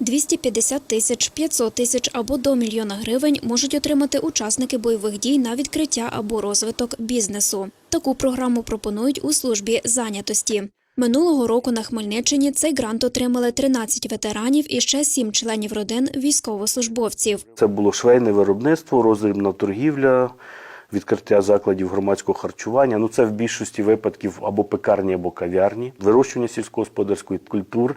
250 тисяч, 500 тисяч або до мільйона гривень можуть отримати учасники бойових дій на відкриття або розвиток бізнесу. Таку програму пропонують у службі зайнятості. Минулого року на Хмельниччині цей грант отримали 13 ветеранів і ще 7 членів родин військовослужбовців. Це було швейне виробництво, роздрібна торгівля, відкриття закладів громадського харчування. Ну це в більшості випадків або пекарні, або кав'ярні, вирощування сільськогосподарської культур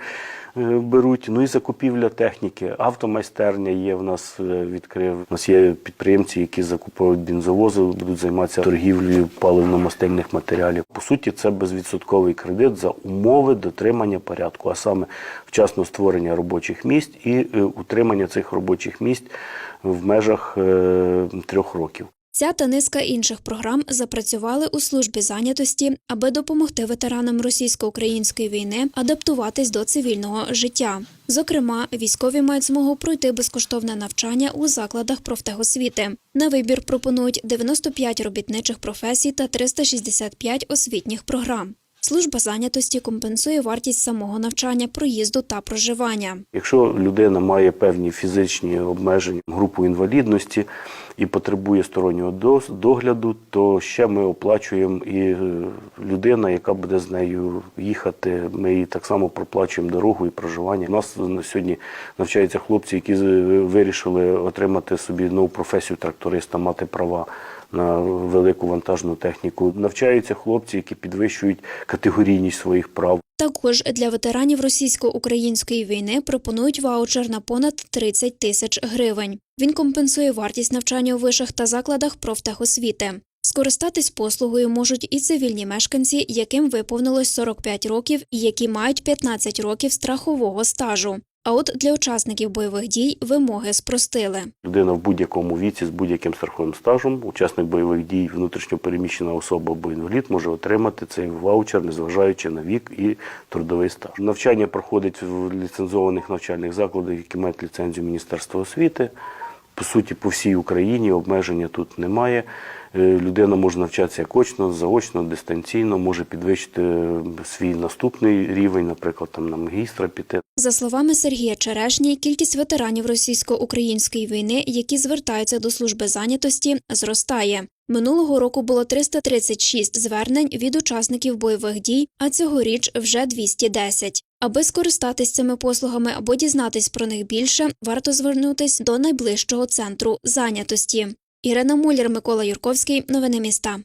е, беруть. Ну і закупівля техніки. Автомайстерня є в нас е, відкрив. У нас є підприємці, які закуповують бензовози, будуть займатися торгівлею паливно-мастильних матеріалів. По суті, це безвідсотковий кредит за умови дотримання порядку, а саме вчасного створення робочих місць і е, утримання цих робочих місць в межах трьох років. Ця та низка інших програм запрацювали у службі зайнятості, аби допомогти ветеранам російсько-української війни адаптуватись до цивільного життя. Зокрема, військові мають змогу пройти безкоштовне навчання у закладах профтехосвіти. На вибір пропонують 95 робітничих професій та 365 освітніх програм. Служба зайнятості компенсує вартість самого навчання, проїзду та проживання. Якщо людина має певні фізичні обмеження, групу інвалідності і потребує стороннього догляду, то ще ми оплачуємо і е, людина, яка буде з нею їхати. Ми їй так само проплачуємо дорогу і проживання. У нас на сьогодні навчаються хлопці, які з- вирішили отримати собі нову професію тракториста, мати права. На велику вантажну техніку навчаються хлопці, які підвищують категорійність своїх прав. Також для ветеранів російсько-української війни пропонують ваучер на понад 30 тисяч гривень. Він компенсує вартість навчання у вишах та закладах профтехосвіти. Скористатись послугою можуть і цивільні мешканці, яким виповнилось 45 років і які мають 15 років страхового стажу. А от для учасників бойових дій вимоги спростили. Людина в будь-якому віці з будь-яким страховим стажем, учасник бойових дій, внутрішньопереміщена особа або інвалід може отримати цей ваучер, незважаючи на вік і трудовий стаж. Навчання проходить в ліцензованих навчальних закладах, які мають ліцензію Міністерства освіти. По суті, по всій Україні обмеження тут немає. Е, Людина може навчатися як очно, заочно, дистанційно, може підвищити е, свій наступний рівень, наприклад, там на магістра піти. За словами Сергія Черешні, кількість ветеранів російсько-української війни, які звертаються до служби зайнятості, зростає. Минулого року було 336 звернень від учасників бойових дій, а цьогоріч вже 210. Аби скористатись цими послугами або дізнатись про них більше, варто звернутись до найближчого центру зайнятості. Ірина Муллер, Микола Юрковський. Новини міста.